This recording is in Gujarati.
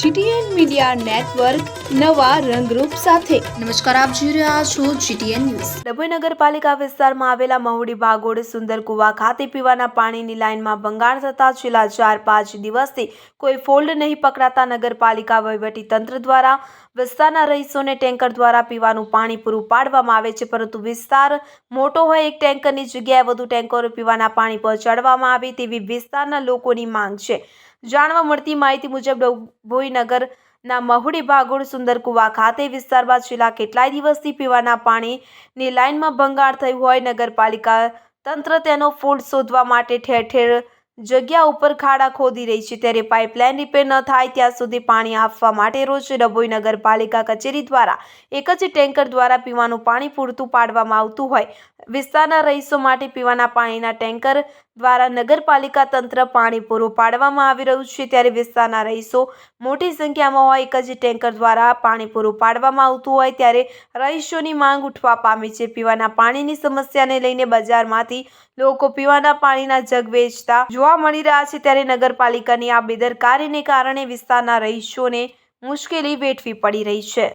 જીટીએન મીડિયા નેટવર્ક નવા રંગરૂપ સાથે. નમસ્કાર આપ જોઈ રહ્યા છો જીટીએન ન્યૂઝ. ડભોઈ નગરપાલિકા વિસ્તારમાં આવેલા મહુડી બાગોડ સુંદર કુવા ખાતે પીવાના પાણીની લાઇનમાં ભંગાણ થતા છેલ્લા ચાર પાંચ દિવસથી કોઈ ફોલ્ડ નહીં પકડાતા નગરપાલિકા વહીવટી તંત્ર દ્વારા વિસ્તારના રહીશોને ટેન્કર દ્વારા પીવાનું પાણી પૂરું પાડવામાં આવે છે પરંતુ વિસ્તાર મોટો હોય એક ટેન્કરની જગ્યાએ વધુ ટેન્કરો પીવાના પાણી પહોંચાડવામાં આવે તેવી વિસ્તારના લોકોની માંગ છે. જાણવા મળતી માહિતી મુજબ ડભોઈ નગર ના મહુડી ભાગોળ સુંદર કુવા ખાતે વિસ્તારમાં છેલ્લા કેટલાય દિવસથી પીવાના પાણીની લાઇનમાં ભંગાણ થયું હોય નગરપાલિકા તંત્ર તેનો ફોલ્ટ શોધવા માટે ઠેર ઠેર જગ્યા ઉપર ખાડા ખોદી રહી છે. ત્યારે પાઇપલાઇન રિપેર ન થાય ત્યાં સુધી પાણી આપવા માટે રોજ ડભોઈ નગરપાલિકા કચેરી દ્વારા એક જ ટેન્કર દ્વારા પીવાનું પાણી પૂરતું પાડવામાં આવતું હોય. વિસ્તારના રહીશો માટે પીવાના પાણીના ટેન્કર દ્વારા નગરપાલિકા તંત્ર પાણી પૂરું પાડવામાં આવી રહ્યું છે. ત્યારે વિસ્તારના રહીશો મોટી સંખ્યામાં હોય, એક જ ટેન્કર દ્વારા પાણી પૂરું પાડવામાં આવતું હોય ત્યારે રહીશોની માંગ ઉઠવા પામી છે. પીવાના પાણીની સમસ્યાને લઈને બજારમાંથી લોકો પીવાના પાણીના જગ વેચતા જોવા મળી રહ્યા છે. ત્યારે નગરપાલિકાની આ બેદરકારીને કારણે વિસ્તારના રહીશોને મુશ્કેલી વેઠવી પડી રહી છે.